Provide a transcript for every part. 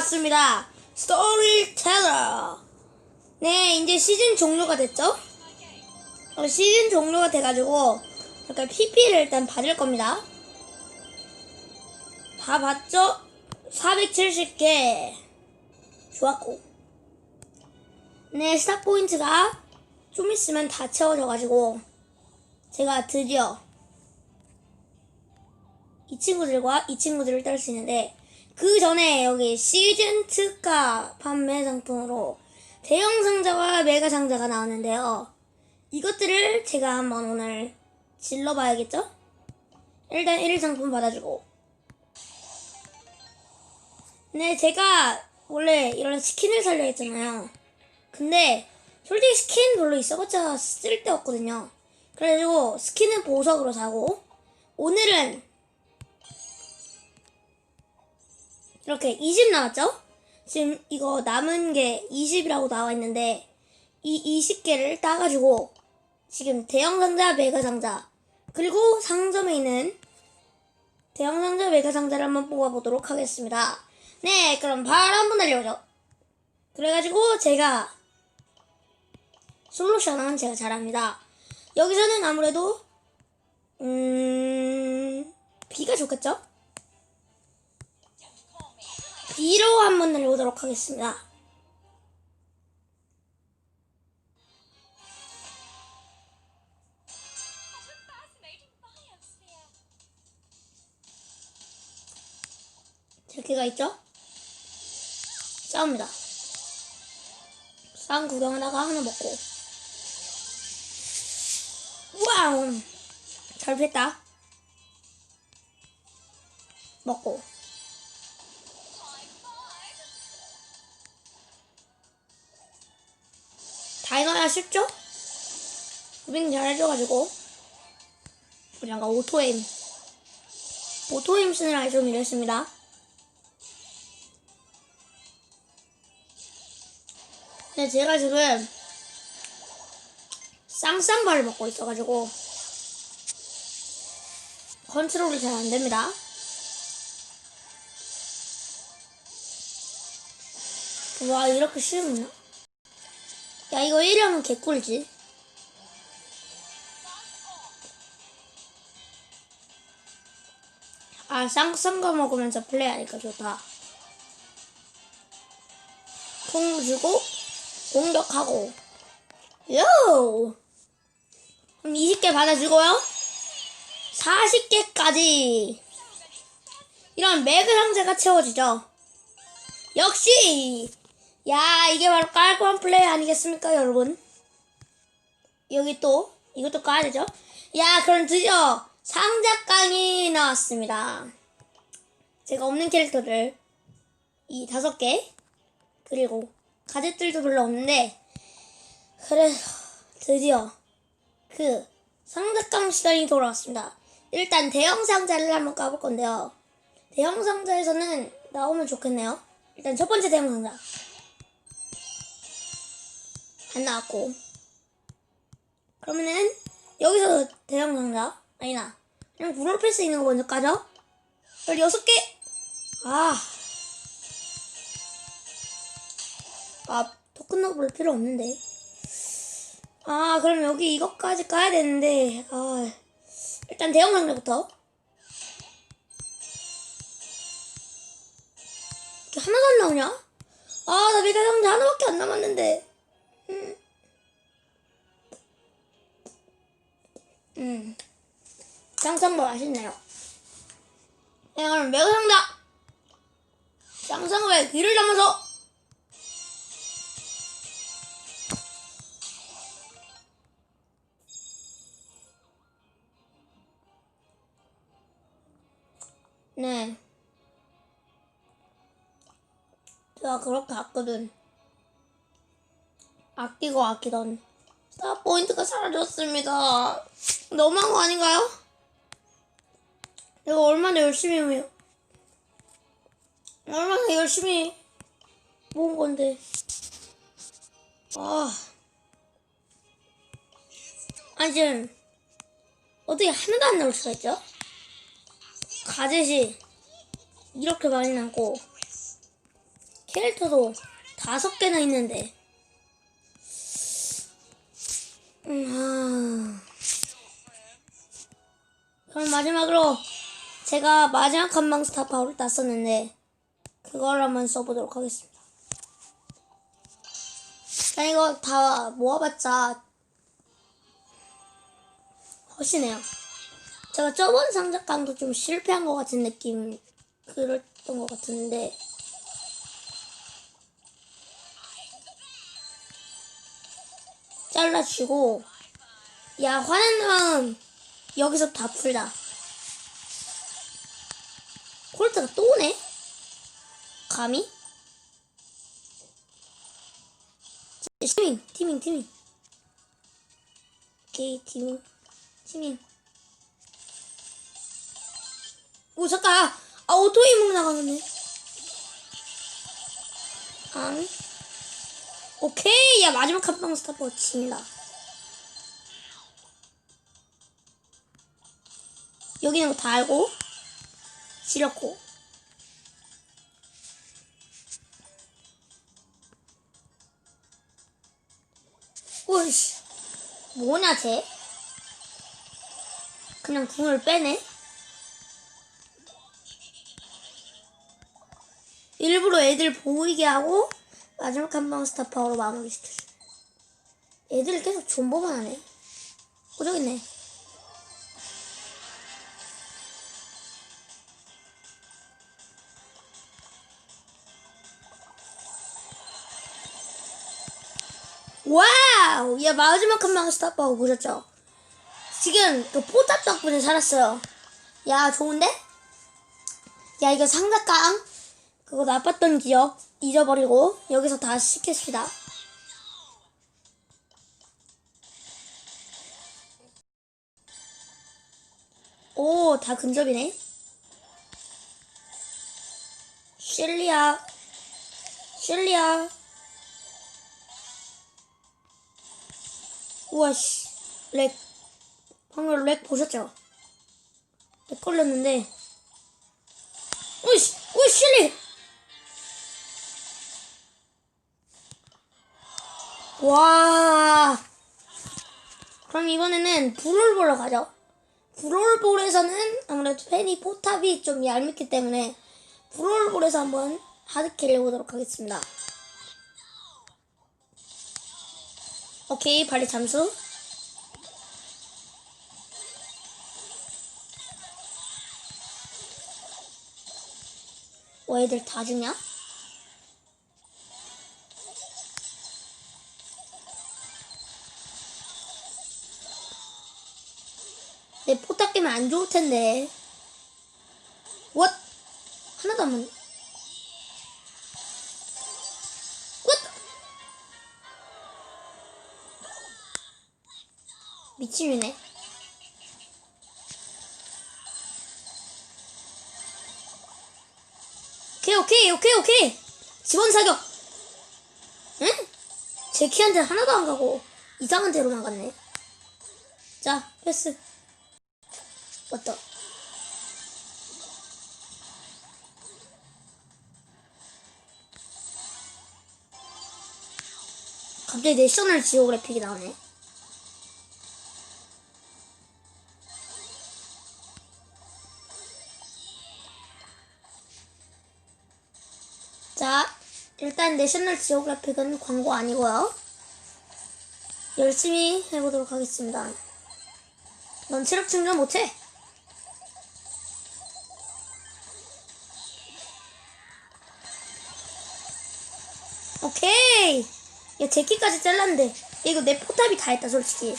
왔습니다. 스토리텔러. 네, 이제 시즌 종료가 됐죠? 어, 시즌 종료가 돼가지고 이렇게 PP를 일단 받을 겁니다. 다 봤죠? 470개. 좋았고. 네, 스타 포인트가 좀 있으면 다 채워져가지고 제가 드디어 이 친구들과 이 친구들을 딸수 있는데 그 전에 여기 시즌 특가 판매 상품으로 대형 상자와 메가 상자가 나왔는데요. 이것들을 제가 한번 오늘 질러봐야겠죠? 일단 1일 상품 받아주고 네 제가 원래 이런 스킨을 살려 했잖아요. 근데 솔직히 스킨 별로 있어봤자 쓸데없거든요. 그래가지고 스킨은 보석으로 사고 오늘은 이렇게 20 나왔죠? 지금 이거 남은 게 20이라고 나와 있는데 이 20개를 따가지고 지금 대형 상자, 메가 상자 그리고 상점에 있는 대형 상자, 메가 상자를 한번 뽑아보도록 하겠습니다. 네, 그럼 바로 한번 달려보죠. 그래가지고 제가 솔루션은 제가 잘합니다. 여기서는 아무래도 음 비가 좋겠죠? B로 한번 날려보도록 하겠습니다. 제게가 있죠? 싸웁니다. 싸움 구경하다가 하나 먹고. 와우! 잘 됐다. 먹고. 다이너야 쉽죠? 무빙 잘해줘가지고 우리 아까 오토에임 오토에임 쓰느라 좀 이랬습니다 근데 제가 지금 쌍쌍발을 먹고 있어가지고 컨트롤이 잘 안됩니다 와 이렇게 쉬우나? 야 이거 1위 하면 개꿀지? 아 쌍쌍거 먹으면서 플레이하니까 좋다. 공 주고 공격하고. 요! 그럼 20개 받아주고요. 40개까지. 이런 매그 상자가 채워지죠. 역시 야 이게 바로 깔끔한 플레이 아니겠습니까 여러분? 여기 또 이것도 까야 되죠? 야 그럼 드디어 상자깡이 나왔습니다. 제가 없는 캐릭터를 이 다섯 개 그리고 가젯들도 별로 없는데 그래 드디어 그 상자깡 시간이 돌아왔습니다. 일단 대형 상자를 한번 까볼 건데요. 대형 상자에서는 나오면 좋겠네요. 일단 첫 번째 대형 상자 안 나왔고. 그러면은 여기서 대형 상자 아니나 그냥 브롤 패스 있는 거 먼저 까죠? 16개. 아. 아 토큰 넣을 필요 없는데. 아 그럼 여기 이것까지 까야 되는데 아 일단 대형 상자부터. 하나도 안 나오냐? 아나 메가 상자 하나밖에 안 남았는데 음. 쌍쌍거 맛있네요. 네, 그럼 매우 상다. 쌍쌍거에 귀를 담아서. 네. 제가 그렇게 아거든. 아끼고 아끼던 스타 포인트가 사라졌습니다. 너무한 거 아닌가요? 내가 얼마나 열심히 해요. 얼마나 열심히 모은 건데. 아. 아니, 지금, 어떻게 하나도 안 나올 수가 있죠? 가젯이 이렇게 많이 나고, 캐릭터도 다섯 개나 있는데. 음, 아. 그럼 마지막으로 제가 마지막 한방 스타 파워를 땄었는데 그걸 한번 써보도록 하겠습니다. 그냥 이거 다 모아봤자 훨씬해요. 제가 저번 상작강도 좀 실패한 것 같은 느낌 그랬던 것 같은데 잘라주고 야 화난 마음 여기서 다 풀자 콜트가 또 오네? 감히? 자, 티밍 티밍 티밍 오케이 티밍 티밍 오 잠깐. 아 오토 이목 나가는데. 앙 오케이. 야 마지막 한 방 스타퍼 진다. 여기 있는 거 다 알고 지렸고. 오이씨 뭐냐 쟤? 그냥 궁을 빼네. 일부러 애들 보이게 하고 마지막 한 방 스타 파워로 마무리 시켜줘. 애들 계속 존버만 하네. 어, 저기 있네. 와우! 야, 마지막 한 방 스타 파워 보셨죠? 지금 그 포탑 덕분에 살았어요. 야, 좋은데? 야, 이거 상자깡. 그거 나빴던 기억 잊어버리고 여기서 다시 시켰습니다. 오, 다 근접이네. 셸리야. 셸리야. 우와, 씨. 렉. 방금 렉 보셨죠? 렉 걸렸는데. 오이씨, 오이, 셸리! 와. 그럼 이번에는 브롤보러 가죠. 브롤볼에서는 아무래도 팬이 포탑이 좀 얄밉기 때문에 브롤볼에서 한번 하드캐리 해보도록 하겠습니다. 오케이, 발리 잠수. 와, 애들 다 죽냐? 내 포탑 깨면 안 좋을 텐데. What? 하나도 안 맞네. What? 미친이네. 오케이, 오케이, 오케이, 오케이. 지원 사격. 응? 제 키한테 하나도 안 가고 이상한 데로만 갔네. 자, 패스. 왔다. 갑자기 내셔널 지오그래픽이 나오네. 자, 일단 내셔널 지오그래픽은 광고 아니고요. 열심히 해보도록 하겠습니다. 넌 체력 충전 못해. 오케이. 야, 제키까지 잘랐는데. 야, 이거 내 포탑이 다 했다, 솔직히.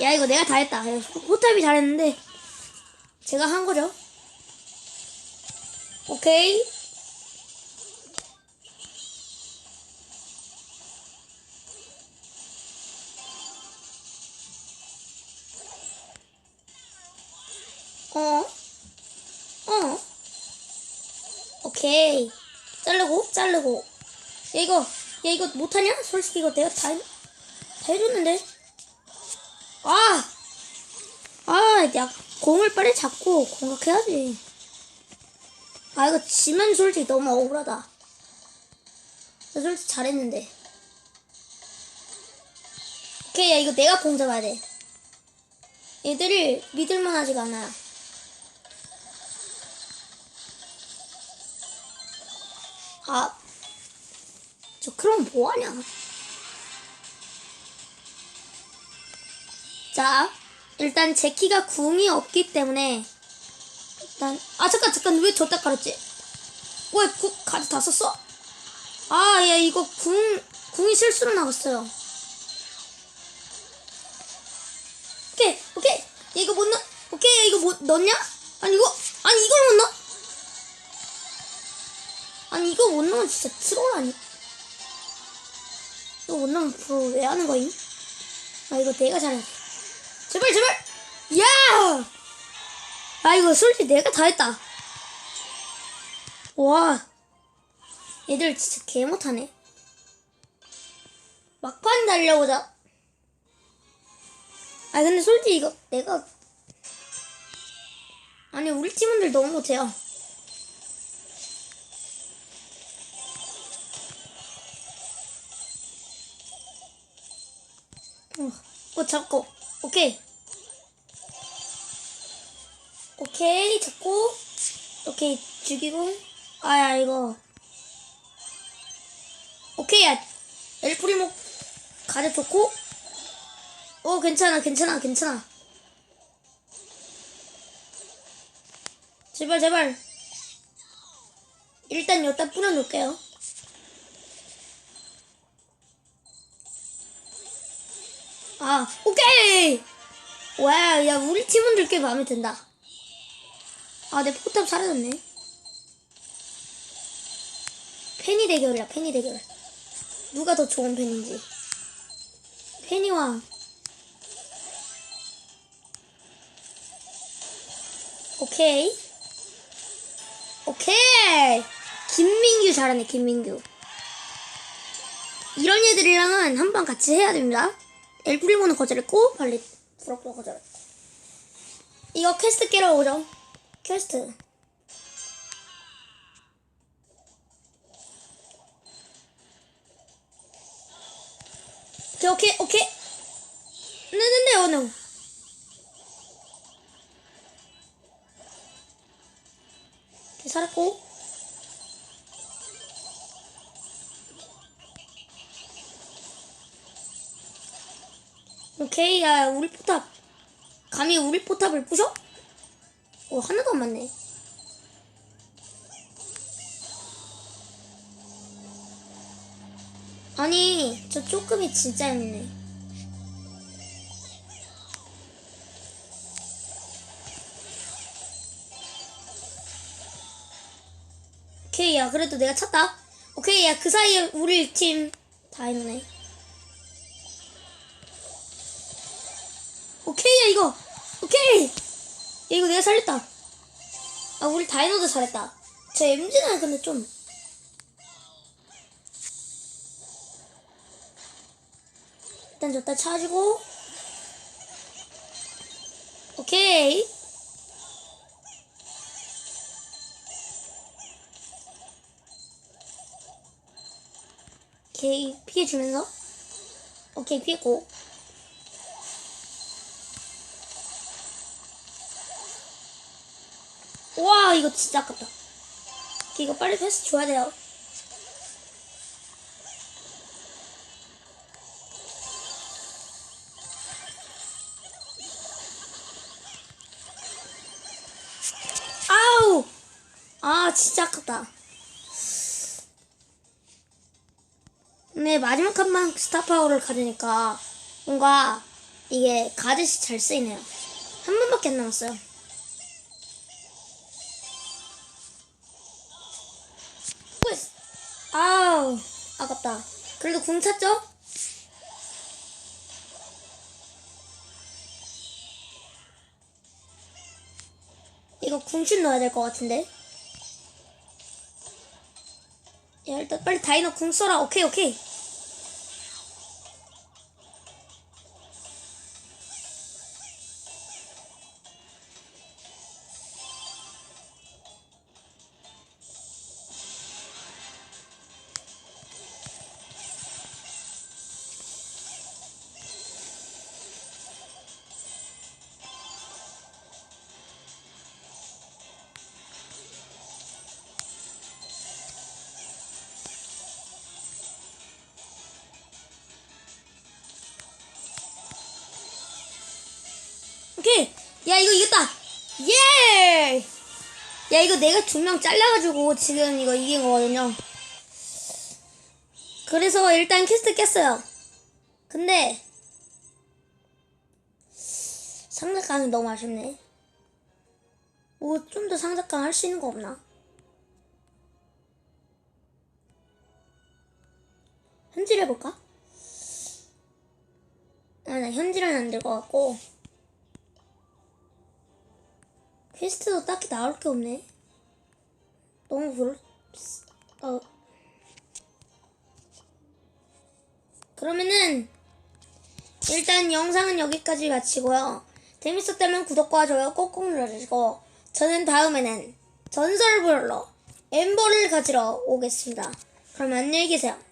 야, 이거 내가 다 했다. 야, 포탑이 잘했는데. 제가 한 거죠. 오케이. 어? 어? 오케이. 자르고, 자르고. 야, 이거, 야, 이거 못하냐? 솔직히 이거 내가 다, 해- 다 해줬는데. 아! 아, 야, 공을 빨리 잡고 공격해야지. 아, 이거 지면 솔직히 너무 억울하다. 나 솔직히 잘했는데. 오케이, 야, 이거 내가 공 잡아야 돼. 얘들을 믿을만 하지가 않아요. 아, 저 그럼 뭐하냐? 자, 일단 제 키가 궁이 없기 때문에 일단 아 잠깐 잠깐 왜 저딱 깔았지? 왜 구, 가지 다 썼어? 아, 야 이거 궁 궁이 실수로 나갔어요. 오케이 오케이 야, 이거 못 넣. 오케이 야, 이거 못 넣냐? 아니 이거 아니 이걸 못 넣어? 아니 이거 못 넣으면 진짜 트롤 아니? 이거 못 넣으면 프로 왜 하는 거임? 아 이거 내가 잘해. 제발 제발. 야! 아 이거 솔직히 내가 다 했다. 와. 얘들 진짜 개 못하네. 막판 달려보자. 아 근데 솔직히 이거 내가 아니 우리 팀원들 너무 못해요. 어, 어 잡고 오케이. 오케이. 잡고. 오케이. 죽이고. 아야 이거. 오케이. 야 엘프리모 가져 좋고. 오 괜찮아 괜찮아 괜찮아. 제발 제발. 일단 여기다 뿌려놓을게요 아 오케이 와, 야, 우리 팀원들 꽤 마음에 든다. 아, 내 포탑 사라졌네. 팬이 대결이야, 팬이 대결. 누가 더 좋은 팬인지. 팬이와. 오케이. 오케이. 김민규 잘하네, 김민규. 이런 애들이랑은 한 번 같이 해야 됩니다. 엘프리모는 거절했고, 발리 부럽도 거절했고. 이거 퀘스트 깨러 오죠. 퀘스트. 오케이, 오케이, 오케이. 네네네, 오늘. 오케이, 살았고. 오케이, 야, 우리 포탑. 감히 우리 포탑을 부셔? 오, 하나도 안 맞네. 아니, 저 조금이 진짜 얄밉네. 오케이, 야, 그래도 내가 찼다. 오케이, 야, 그 사이에 우리 팀 다 했네. 오케이, 야, 이거. 오케이! 야, 이거 내가 살렸다. 아, 우리 다이노도 잘했다. 저 MG는 근데 좀. 일단 저따 차주고. 오케이. 오케이, 피해주면서. 오케이, 피했고. 와, 이거 진짜 아깝다. 이거 빨리 패스 줘야 돼요. 아우! 아, 진짜 아깝다. 네, 마지막 한방 스타파워를 가지니까 뭔가 이게 가듯이 잘 쓰이네요. 한 번밖에 안 남았어요. 아깝다. 그래도 궁 찼죠? 이거 궁슛 넣어야 될 것 같은데. 야, 일단 빨리 다이너 궁 써라. 오케이, 오케이. 오케이. 야, 이거 이겼다. 예! 야, 이거 내가 두 명 잘라가지고 지금 이거 이긴 거거든요. 그래서 일단 퀘스트 깼어요. 근데, 상작강이 너무 아쉽네. 뭐, 좀 더 상작강 할 수 있는 거 없나? 현질 해볼까? 아, 나 현질은 안 될 것 같고. 퀘스트도 딱히 나올 게 없네. 너무 그럴, 어. 그러면은, 일단 영상은 여기까지 마치고요. 재밌었다면 구독과 좋아요 꼭꼭 눌러주시고, 저는 다음에는 전설 브롤러 엠버를 가지러 오겠습니다. 그럼 안녕히 계세요.